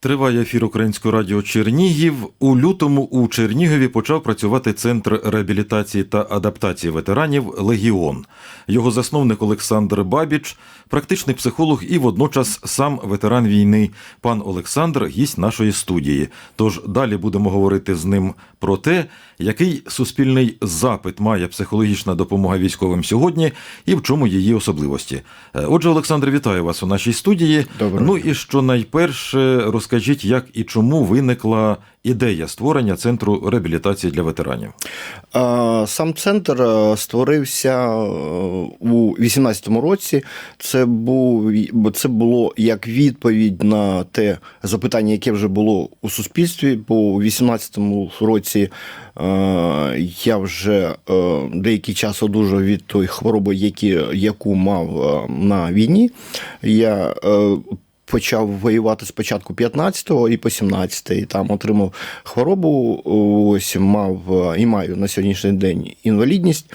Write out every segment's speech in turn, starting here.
Триває ефір Українського радіо Чернігів. У лютому у Чернігові почав працювати центр реабілітації та адаптації ветеранів Легіон. Його засновник Олександр Бабіч, практичний психолог і водночас сам ветеран війни. Пан Олександр гість нашої студії. Тож далі будемо говорити з ним про те, який суспільний запит має психологічна допомога військовим сьогодні і в чому її особливості. Е, Отже, Олександр, вітаю вас у нашій студії. Доброго. Ну і що найперше, розкажіть, як і чому виникла ідея створення центру реабілітації для ветеранів. Сам центр е, створився е, у 18-му році. Це був це було як відповідь на те запитання, яке вже було у суспільстві. Бо у 18-му році е, я вже е, деякий час одужав від тої хвороби, які, яку мав е, на війні. Я е, почав воювати спочатку 15-го і по 17-й. Там отримав хворобу, ось мав і маю на сьогоднішній день інвалідність.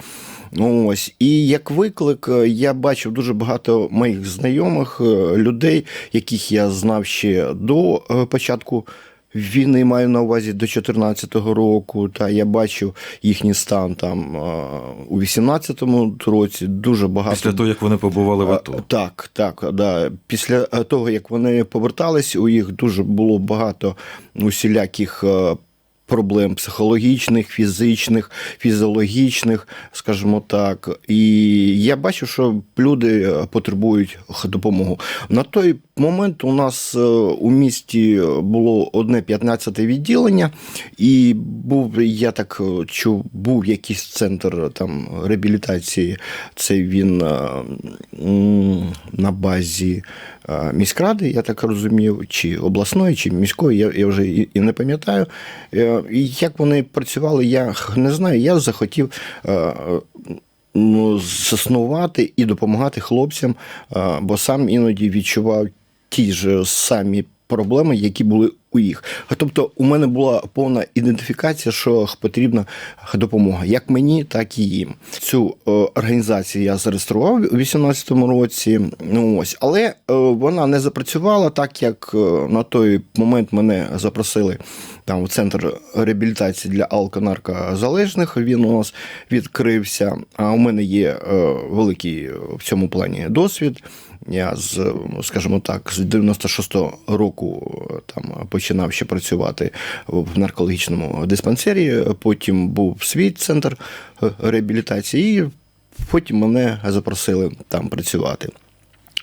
Ось і як виклик, е, я бачив дуже багато моїх знайомих е, людей, яких я знав ще до е, початку. Війни маю на увазі до 14-го року, та я бачив їхній стан там у 18-му році. Дуже багато Після того, як вони побували в АТО. Так, так. Да. Після того, як вони повертались, у їх дуже було багато усіляких е, проблем психологічних, фізичних, фізіологічних, скажімо так. І я бачу, що люди потребують допомоги. На той момент у нас е, у місті було одне 15 відділення, і був, я так е, чув, був якийсь центр там реабілітації. Це він е, на базі міськради, я так розумів, чи обласної, чи міської, я, я вже і, не пам'ятаю. Е, І як вони працювали, я не знаю. Я захотів. е, ну, заснувати і допомагати хлопцям, е, бо сам іноді відчував ті ж самі проблеми, які були у їх. Тобто, у мене була повна ідентифікація, що потрібна допомога як мені, так і їм. Цю е, організацію я зареєстрував у 2018 році. Ну ось, але е, вона не запрацювала так, як е, на той момент мене запросили там в центр реабілітації для алконаркозалежних. Він у нас відкрився. А у мене є великий в цьому плані досвід. Я з, скажімо так, з 96-го року е, там починав ще працювати в наркологічному диспансері. Потім був свій центр е, реабілітації, і потім мене запросили там працювати.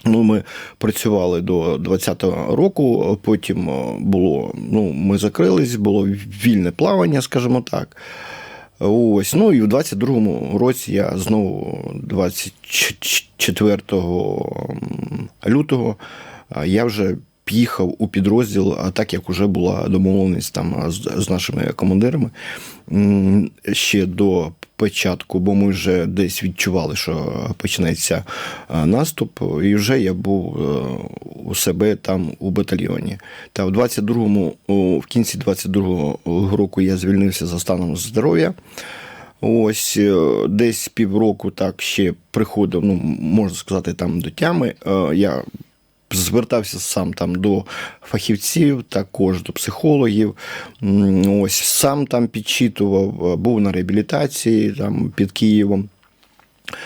Ну, ми працювали до 20-го року, потім е, було, ну, ми закрились, було вільне плавання, скажімо так. Ось, ну і в 22-му році я знову 24 лютого я вже поїхав у підрозділ, а так як вже була домовленість там з, з нашими командирами ще до початку, бо ми вже десь відчували, що почнеться наступ, і вже я був е, у себе там у батальйоні. Та в 22-му, в кінці 22-го року я звільнився за станом здоров'я. Ось е, десь півроку так ще приходив, ну можна сказати, там до тями. Е, Я звертався сам там до фахівців, також до психологів. Ось сам там підчитував, е, був на реабілітації там під Києвом.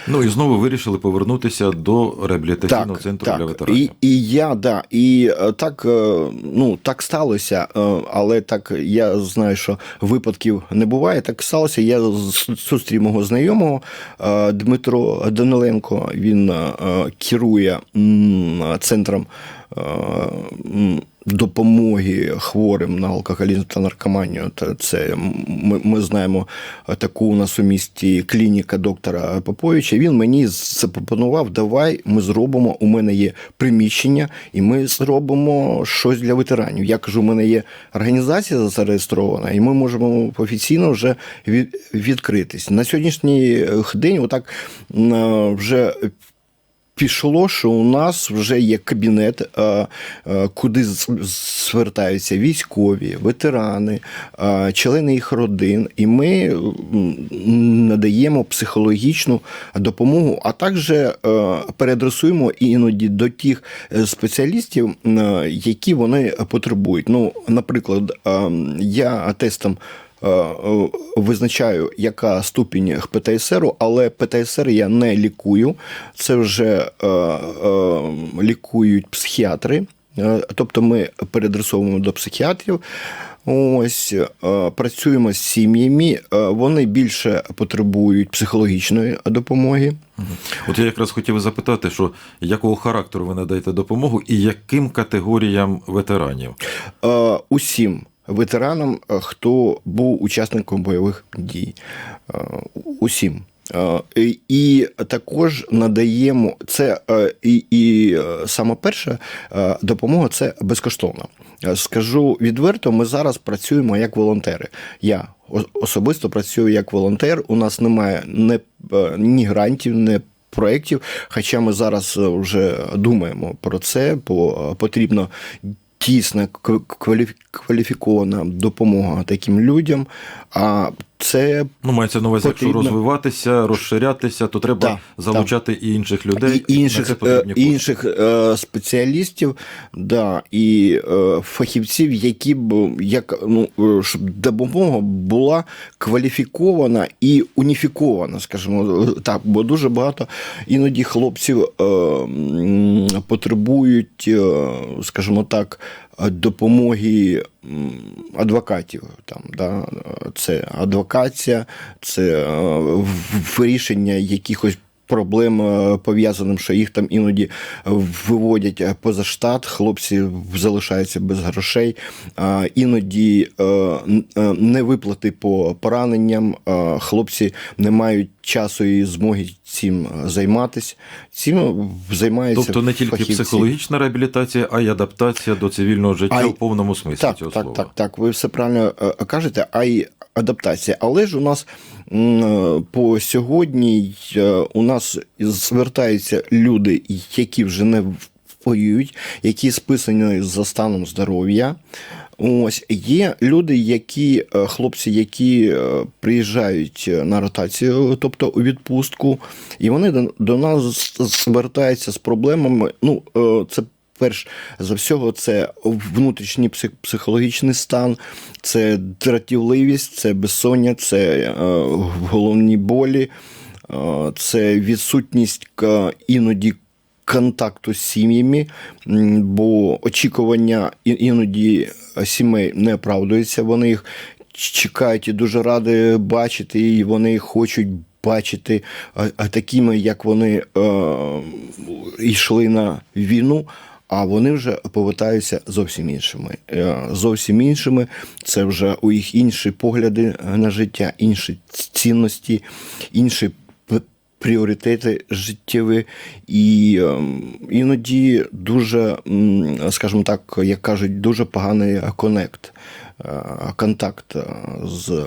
Ну і знову вирішили повернутися до реабілітаційного центру для ветеранів. і я, да, і е, так, е, ну, так сталося, е, але так я знаю, що випадків не буває. Так сталося. Я зустрів мого знайомого Дмитро Даниленко. Він керує центром. Е, Допомоги хворим на алкоголізм та наркоманію. Це ми, ми знаємо таку у нас у місті клініка доктора Поповича. Він мені запропонував: давай ми зробимо. У мене є приміщення, і ми зробимо щось для ветеранів. Я кажу, у мене є організація зареєстрована, і ми можемо офіційно вже від, відкритись. На сьогоднішній день, отак м, вже пішло, що у нас вже є кабінет, е, е, куди звертаються військові, ветерани, е, члени їх родин, і ми надаємо психологічну допомогу, а також переадресуємо іноді до тих спеціалістів, які вони потребують. Ну, наприклад, е, я тестом визначаю, яка ступінь ПТСР, але ПТСР я не лікую. Це вже е, е, лікують психіатри. Е, Тобто ми переадресовуємо до психіатрів. Ось е, працюємо з сім'ями. Е, Вони більше потребують психологічної допомоги. От я якраз хотів запитати, що якого характеру ви надаєте допомогу і яким категоріям ветеранів? Е, Усім ветеранам, е, хто був учасником бойових дій. Е, Усім. Е, і- також надаємо це і, і саме перша допомога це безкоштовна. Скажу відверто, ми зараз працюємо як волонтери. Я особисто працюю як волонтер. У нас немає не, ні грантів, ні проєктів. Хоча ми зараз вже думаємо про це, бо потрібно кв- кваліфікована допомога таким людям. А це Ну, мається на увазі, якщо розвиватися, розширятися, то треба Так, залучати і інших людей. і інших, е, інших е, спеціалістів, да, і е, фахівців, які б як ну щоб допомога була кваліфікована і уніфікована, скажімо так, бо дуже багато іноді хлопців потребують, скажімо так. Допомоги адвокатів, там да це адвокація, це е, вирішення якихось проблем е, пов'язаним, що їх там іноді виводять е, поза штат, хлопці залишаються без грошей, іноді е, е, не виплати по пораненням, е, хлопці не мають часу і змоги цим е, займатися. Цим займаються Тобто не тільки фахівці. психологічна реабілітація, а й адаптація до цивільного життя А в повному смислі Так, цього так, слова. так, так. Ви все правильно е, кажете, а й адаптація. Але ж у нас е, по сьогодні е, у нас звертаються люди, які вже не воюють, які списані за станом здоров'я. Ось є люди, які е, хлопці, які приїжджають на ротацію, тобто у відпустку, і вони до, нас звертаються з проблемами. Ну, це перш за всього, це внутрішній психологічний стан, це дратівливість, це безсоння, це е, головні болі, е, це відсутність іноді контакту з сім'ями, бо очікування іноді сімей не оправдуються. Вони їх чекають і дуже раді бачити, і вони хочуть бачити такими, як вони е, йшли на війну. А вони вже повертаються зовсім іншими. Е, Зовсім іншими. Це вже у їх інші погляди на життя, інші цінності, інші пріоритети життєві, і ем, іноді дуже, скажімо так, як кажуть, дуже поганий конект, е, контакт е, з.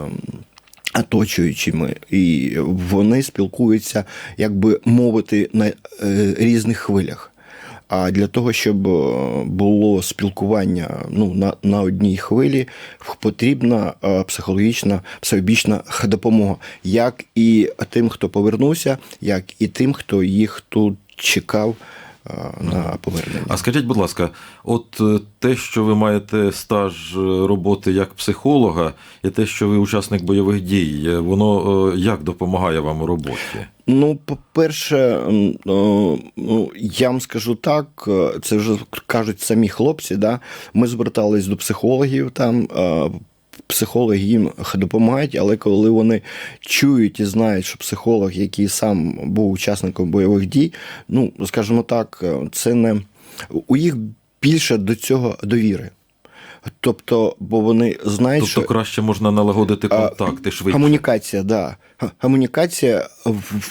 Оточуючими, і вони спілкуються, як би мовити, на різних хвилях. А для того, щоб е, було спілкування ну, на, на одній хвилі, потрібна е, психологічна психобічна допомога, як і тим, хто повернувся, як і тим, хто їх тут чекав на повернення. А скажіть, будь ласка, от е, те, що ви маєте стаж е, роботи як психолога, і те, що ви учасник бойових дій, е, воно е, як допомагає вам у роботі? Ну, по-перше, ну, я вам скажу так, е, це вже кажуть самі хлопці. Да? Ми звертались до психологів там. Психологи їм допомагають, але коли вони чують і знають, що психолог, який сам був учасником бойових дій, ну скажімо так, це не у їх більше до цього довіри. Тобто, бо вони знають, Тобто що краще можна налагодити контакти швидше. Комунікація, да. Комунікація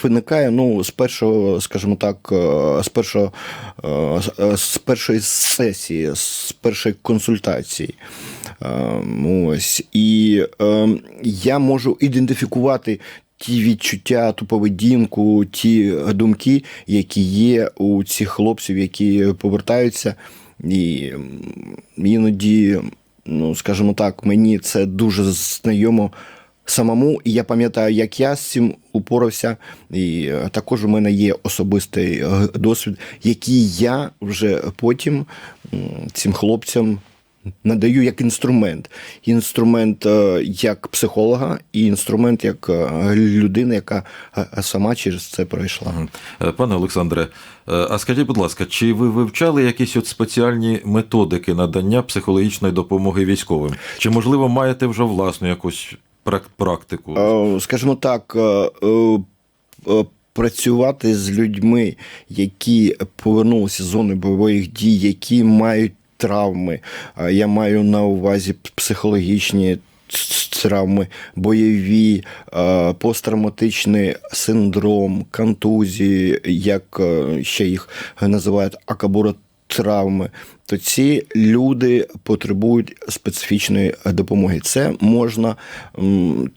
виникає ну, з першого, скажімо так, е, з першого е, е, з першої сесії, з першої консультації. Е, Ось. І е, я можу ідентифікувати ті відчуття, ту поведінку, ті думки, які є у цих хлопців, які повертаються. І іноді, ну скажімо так, мені це дуже знайомо самому, і я пам'ятаю, як я з цим упорався. І е, також у мене є особистий е, досвід, який я вже потім цим хлопцям надаю як інструмент. Інструмент е, як психолога, і інструмент як е, людина, яка е, сама через це пройшла. Пане Олександре, а скажіть, будь ласка, чи ви вивчали якісь от спеціальні методики надання психологічної допомоги військовим? Чи, можливо, маєте вже власну якусь прак- практику? Скажімо так, працювати з людьми, які повернулися з зони бойових дій, які мають травми. Я маю на увазі психологічні травми, бойові, посттравматичний синдром, контузії, як е, ще їх називають акабуротравми, то ці люди потребують специфічної допомоги. Це можна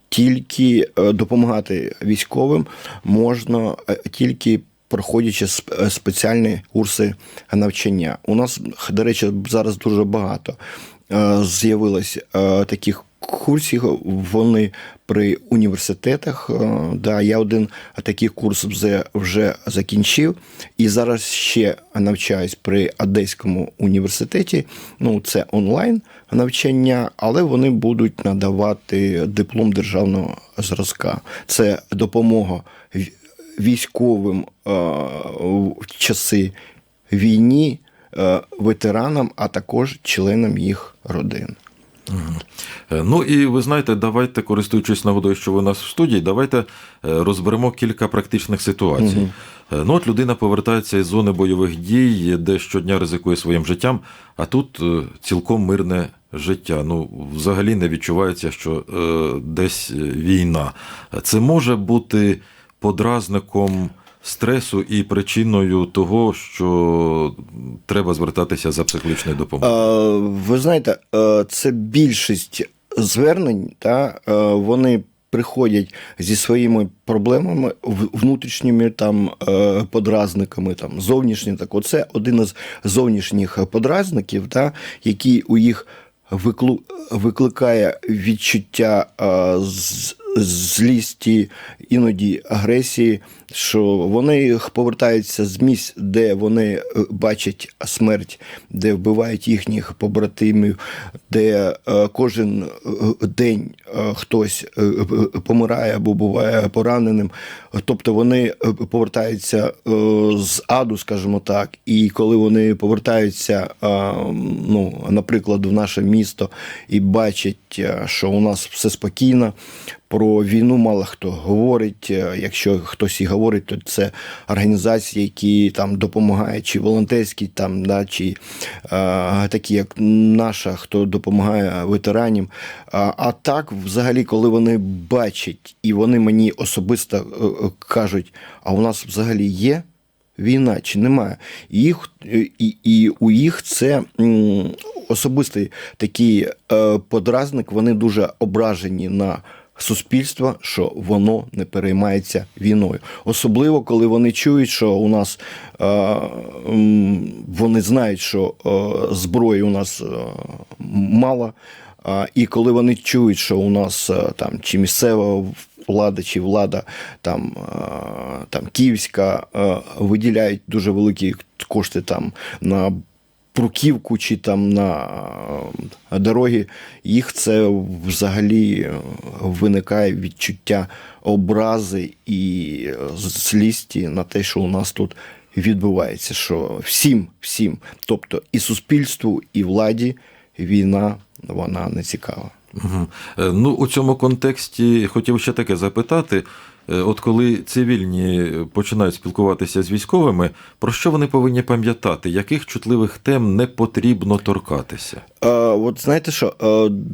тільки е, допомагати військовим, можна е, тільки проходячи е, спеціальні курси навчання. У нас, до речі, зараз дуже багато е, з'явилось е, таких курсів. Вони при університетах. Да, я один такий курс вже, вже закінчив, і зараз ще навчаюсь при Одеському університеті. Ну, це онлайн навчання, але вони будуть надавати диплом державного зразка. Це допомога військовим е, в часи війні, е, ветеранам, а також членам їх родин. Е, Ну і ви знаєте, давайте, користуючись нагодою, що ви у нас в студії, давайте розберемо кілька практичних ситуацій. Е, Ну, от людина повертається із зони бойових дій, де щодня ризикує своїм життям, а тут цілком мирне життя. Ну, взагалі не відчувається, що десь війна. Це може бути подразником стресу і причиною того, що треба звертатися за психологічною допомогою. Е, Ви знаєте, е, це більшість звернень, та, е, вони приходять зі своїми проблемами внутрішніми там подразниками, там зовнішні. Так, оце один із зовнішніх подразників, та, який у їх викликає відчуття злісті, іноді агресії, що вони повертаються з місць, де вони е, бачать смерть, де вбивають їхніх побратимів, де е, кожен е, день хтось помирає або буває пораненим. Тобто вони повертаються з аду, скажімо так, і коли вони повертаються, ну, наприклад, в наше місто і бачать, що у нас все спокійно. Про війну мало хто говорить. Е, Якщо хтось і говорить, то це організації, які там допомагають, чи волонтерські, там, да, чи е, такі, як наша, хто допомагає ветеранам. А, а так, взагалі, коли вони бачать і вони мені особисто е, е, кажуть, а у нас взагалі є війна чи немає. Їх, і, і у їх це особистий такий е, подразник, вони дуже ображені на суспільство, що воно не переймається війною. Особливо, коли вони чують, що у нас е, вони знають, що е, зброї у нас е, мало. І коли вони чують, що у нас е, там чи місцева влада, чи влада там, е, там київська е, виділяють дуже великі кошти там на бруківку чи там на е, дороги, їх це взагалі виникає відчуття образи і злісті на те, що у нас тут відбувається. Що всім, всім, тобто і суспільству, і владі війна вона не цікава. Е, Ну, у цьому контексті хотів ще таке запитати: Е, от коли цивільні починають спілкуватися з військовими, про що вони повинні пам'ятати, яких чутливих тем не потрібно торкатися? Е, от знаєте що,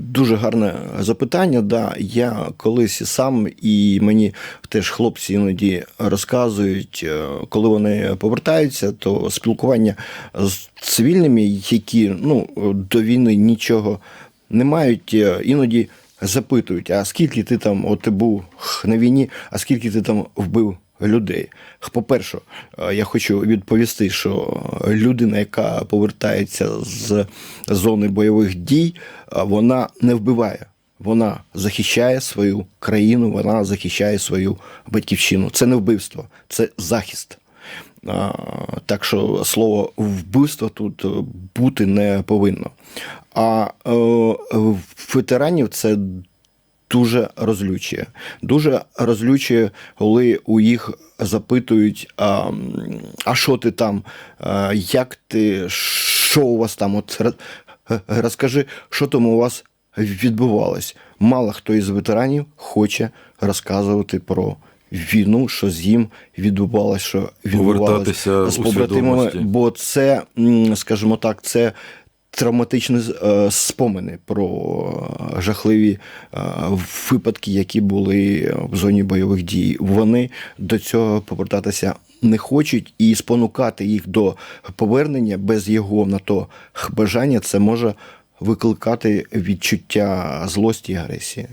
дуже гарне запитання. Да, я колись сам, і мені теж хлопці іноді розказують, коли вони повертаються, то спілкування з цивільними, які ну, до війни нічого не мають, е, іноді запитують: а скільки ти там, от ти був на війні, а скільки ти там вбив людей? По-перше, е, я хочу відповісти, що людина, яка повертається з зони бойових дій, е, вона не вбиває. Вона захищає свою країну, вона захищає свою батьківщину. Це не вбивство, це захист. Так що слово вбивство тут бути не повинно. А е, в ветеранів це дуже розлючує. Дуже розлючує, коли у їх запитують, а, а що ти там, а, як ти, що у вас там? От розкажи, що там у вас відбувалось. Мало хто із ветеранів хоче розказувати про війну, що з їм відбувалося, що відбувалося з побратимами, бо це, скажімо так, це травматичні е, спомини про е, жахливі е, випадки, які були в зоні бойових дій. Вони до цього повертатися не хочуть, і спонукати їх до повернення без його на то бажання, це може викликати відчуття злості і агресії.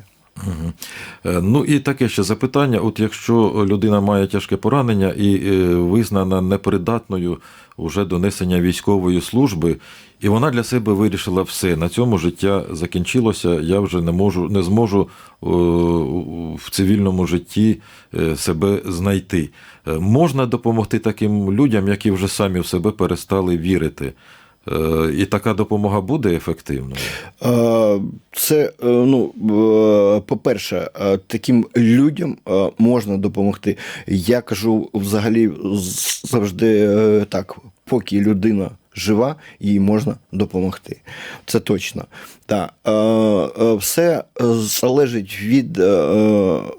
Е, Ну і таке ще запитання: от якщо людина має тяжке поранення і е, визнана непридатною уже до військової служби, і вона для себе вирішила все, на цьому життя закінчилося, я вже не можу, не зможу е, в цивільному житті себе знайти. Можна допомогти таким людям, які вже самі в себе перестали вірити. Е, І така допомога буде ефективною. Е, Це, е, ну, по-перше, таким людям можна допомогти. Я кажу взагалі завжди так, поки людина жива, їй можна допомогти. Це точно. Так. Е, е, Все е, залежить від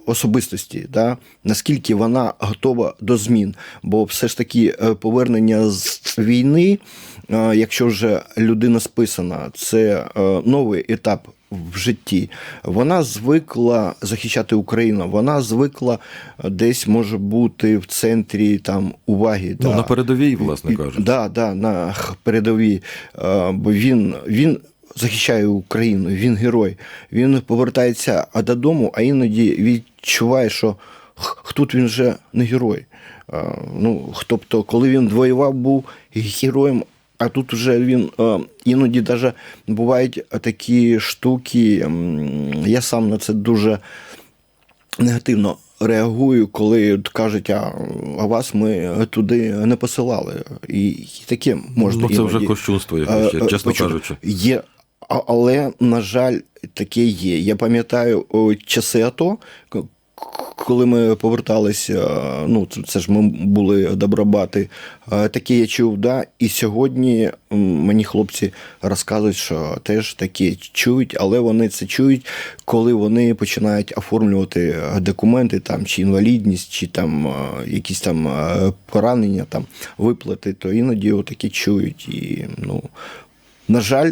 особистості, да? наскільки вона готова до змін. Бо все ж таки повернення з війни, якщо вже людина списана, це новий етап в житті. Вона звикла захищати Україну, вона звикла десь може бути в центрі там уваги. Ну, да. на передовій, власне кажучи. Да, да, на передовій. Бо він, він захищає Україну, він герой. Він повертається додому, а іноді відчуває, що тут він вже не герой. Ну, тобто, коли він воював, був героєм. А тут вже він іноді даже бувають такі штуки. Я сам на це дуже негативно реагую, коли кажуть, а, а вас ми туди не посилали. І, і таке можна. Ну, це вже іноді. кощунство, якось, ще, Е, е, чесно почув. кажучи. Є, але, на жаль, таке є. Я пам'ятаю часи АТО, коли ми поверталися, ну це- ж ми були добробати. Таке я чув, да. І сьогодні мені хлопці розказують, що теж таке чують, але вони це чують, коли вони починають оформлювати документи, там чи інвалідність, чи там якісь там поранення, там виплати, то іноді такі чують. І ну, на жаль,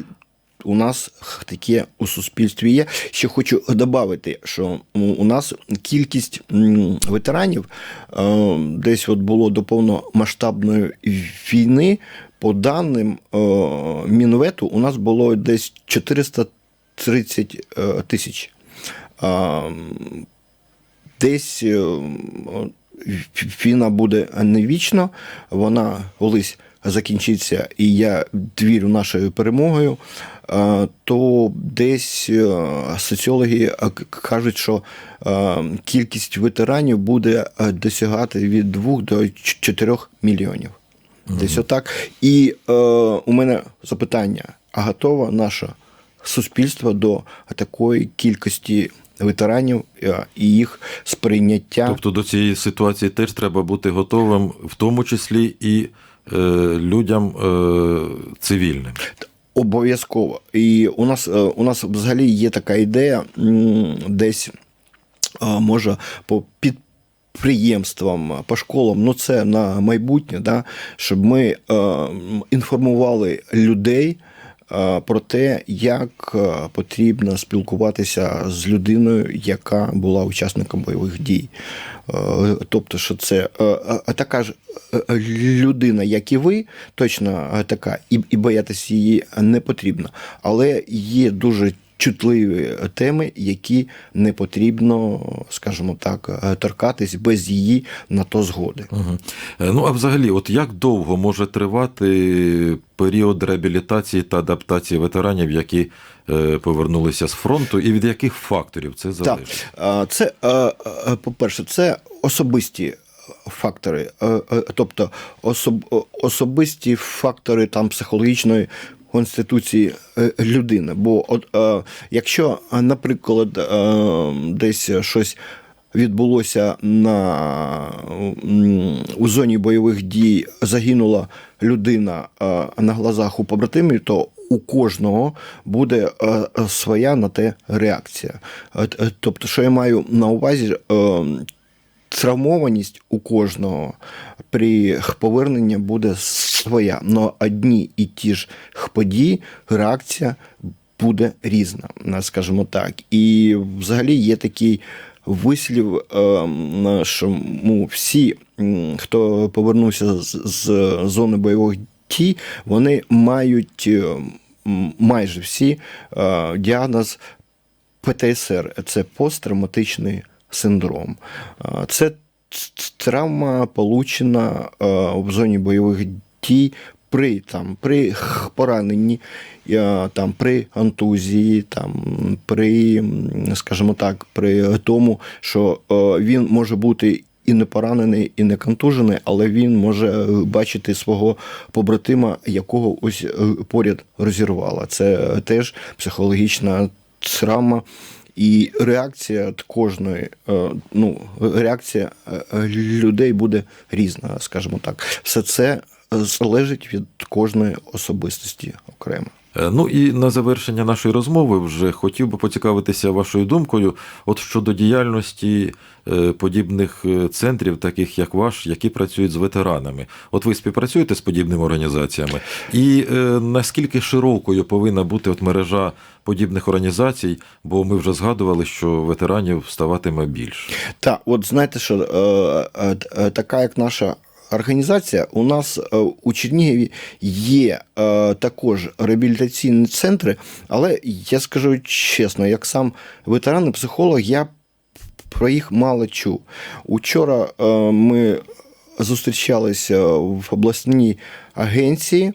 у нас таке у суспільстві є. Ще хочу додати, що у нас кількість ветеранів е, десь от було до повномасштабної війни. По даним е, Мінвету, у нас було десь 430 е, тисяч. Десь війна буде не вічно, вона колись закінчиться, і я вірю нашою перемогою, е, то десь е, соціологи е, кажуть, що кількість ветеранів буде досягати від 2 до 4 мільйонів. Десь отак. І е, у мене запитання: а готове наше суспільство до такої кількості ветеранів і їх сприйняття? Тобто до цієї ситуації теж треба бути готовим, в тому числі і людям е, цивільним. Обов'язково. І у нас, е, у нас взагалі є така ідея десь е, може по підприємствам, по школам, ну це на майбутнє, да, щоб ми е, інформували людей. Е, Про те, як е, потрібно спілкуватися з людиною, яка була учасником бойових дій. Е, Тобто, що це така ж людина, як і ви, точно така, і боятися її не потрібно. Але є дуже чутливі теми, які не потрібно, скажімо так, е, торкатись без її на то згоди. Угу. Ну а взагалі, от як довго може тривати період реабілітації та адаптації ветеранів, які е, повернулися з фронту, і від яких факторів це залежить? а, це, е, е, по-перше, це особисті фактори, тобто особ, особисті фактори там психологічної конституції е, людини. Бо от, е, якщо, е, наприклад, десь щось відбулося на, у зоні бойових дій, загинула людина на глазах у побратимів, то у кожного буде своя на те реакція. Тобто, що я маю на увазі, травмованість у кожного при поверненні буде своя. Но одні і ті ж події, реакція буде різна, скажімо так. І взагалі є такий вислів, е, що ну, всі, хто повернувся з, з зони бойових дій, вони мають е, майже всі е, діагноз ПТСР це посттравматичний синдром. Це травма, получена в зоні бойових дій при, там, при пораненні, там, при антузії, там, при, скажімо так, при тому, що він може бути. І не поранений, і не контужений, але він може е, бачити свого побратима, якого ось е, поряд розірвало. Це е, теж психологічна травма. І реакція от кожної, е, ну, реакція е, людей буде різна, скажімо так. Все це залежить від кожної особистості окремо. Е, Ну і на завершення нашої розмови вже хотів би поцікавитися вашою думкою от щодо діяльності е, подібних е, центрів, таких як ваш, які працюють з ветеранами. От ви співпрацюєте з подібними організаціями, і е, наскільки широкою повинна бути от мережа подібних організацій, бо ми вже згадували, що ветеранів ставатиме більше. Так, от знаєте, що е, е, така як наша. Організація у нас е, у Чернігові є е, також реабілітаційні центри, але я скажу чесно, як сам ветеран і психолог, я про їх мало чув. Учора е, ми зустрічалися в обласній агенції,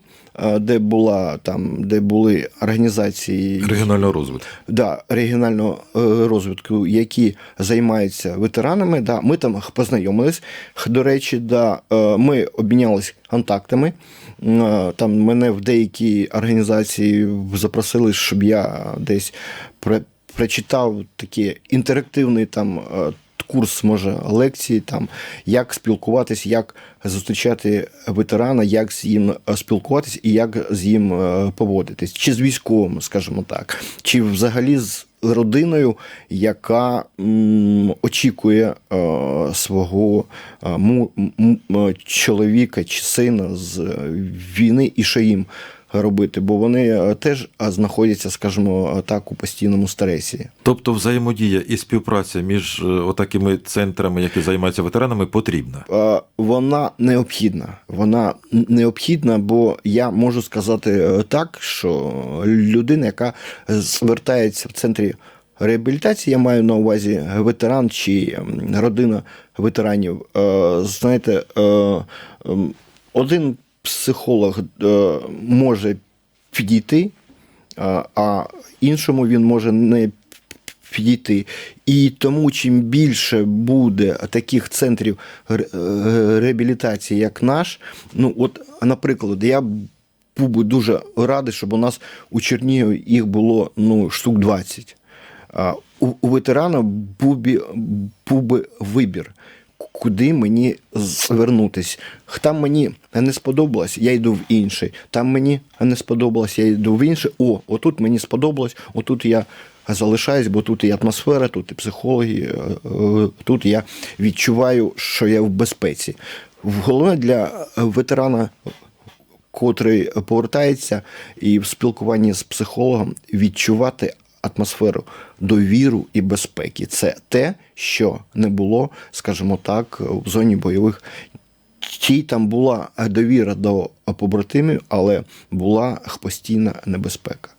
де була там, де були організації Регіонального розвитку. да, регіонального е, розвитку, які займаються ветеранами. Да, ми там познайомились. До речі, да, е, ми обмінялись контактами. Е, Там мене в деякі організації запросили, щоб я десь прочитав такий інтерактивний там. Курс може лекції, там як спілкуватись, як зустрічати ветерана, як з ним спілкуватись і як з ним е, поводитись, чи з військовим, скажімо так, чи взагалі з родиною, яка очікує е, свого е, чоловіка чи сина з війни, і що їм робити, бо вони е, теж е, знаходяться, скажімо так, у постійному стресі. Тобто взаємодія і співпраця між е, отакими центрами, які займаються ветеранами, потрібна. Е, вона необхідна. Вона необхідна, бо я можу сказати е, так, що людина, яка звертається в центрі реабілітації, я маю на увазі ветеран чи родина ветеранів. е, Знаєте, е, один психолог е, може підійти, а- а іншому він може не підійти. І тому чим більше буде таких центрів е, реабілітації, як наш, ну от, наприклад, я був дуже радий, щоб у нас у Чернігові їх було ну, штук 20. У, ветерана був би вибір, куди мені звернутись. Там мені не сподобалось, я йду в інший. Там мені не сподобалось, я йду в інший. О, отут мені сподобалось, отут я залишаюсь, бо тут і атмосфера, тут і психологи, е, е, тут я відчуваю, що я в безпеці. Головне для ветерана котрий повертається і в спілкуванні з психологом відчувати атмосферу довіру і безпеки. Це те, що не було, скажімо так, в зоні бойових тій там була довіра до побратимів, але була постійна небезпека.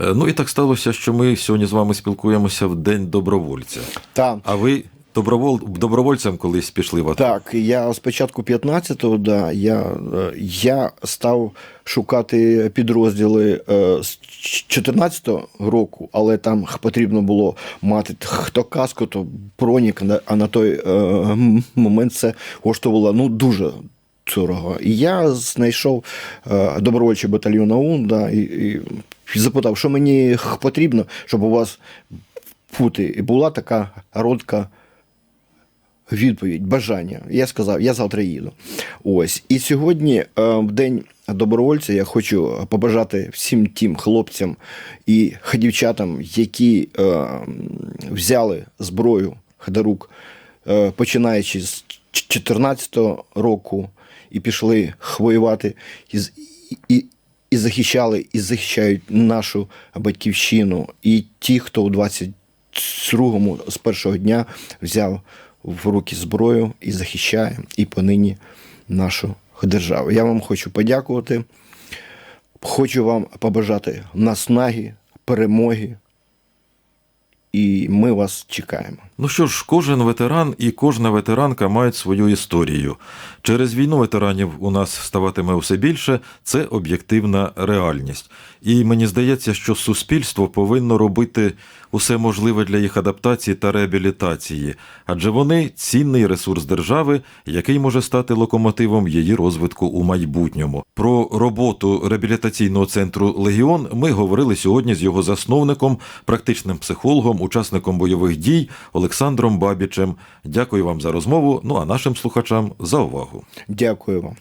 Е, Ну і так сталося, що ми сьогодні з вами спілкуємося в День добровольця. Та, А ви добровол... добровольцем колись пішли в АТО? Так, я спочатку 15-го, да, я, я став шукати підрозділи е, з 14-го року, але там потрібно було мати хто каску, то бронік, на- а на той е, момент це коштувало ну, дуже дорого. І я знайшов е, добровольчий батальйон АУН, да, і, і запитав, що мені потрібно, щоб у вас бути. І була така родка відповідь, бажання. Я сказав, я завтра їду. Ось. І сьогодні, е, в день добровольця, я хочу побажати всім тим хлопцям і дівчатам, які е, взяли зброю до рук, е, починаючи з 2014 року, і пішли воювати і, і, і захищали, і захищають нашу батьківщину. І ті, хто у 22-му з першого дня взяв в руки зброю і захищає, і понині нашу державу. Я вам хочу подякувати. Хочу вам побажати наснаги, перемоги. Ми вас чекаємо. Ну що ж, кожен ветеран і кожна ветеранка мають свою історію. Через війну ветеранів у нас ставатиме все більше. Це об'єктивна реальність. І мені здається, що суспільство повинно робити усе можливе для їх адаптації та реабілітації, адже вони цінний ресурс держави, який може стати локомотивом її розвитку у майбутньому. Про роботу реабілітаційного центру Легіон ми говорили сьогодні з його засновником, практичним психологом, учасником бойових дій Олександром Бабічем. Дякую вам за розмову. Ну а нашим слухачам за увагу. Дякую вам.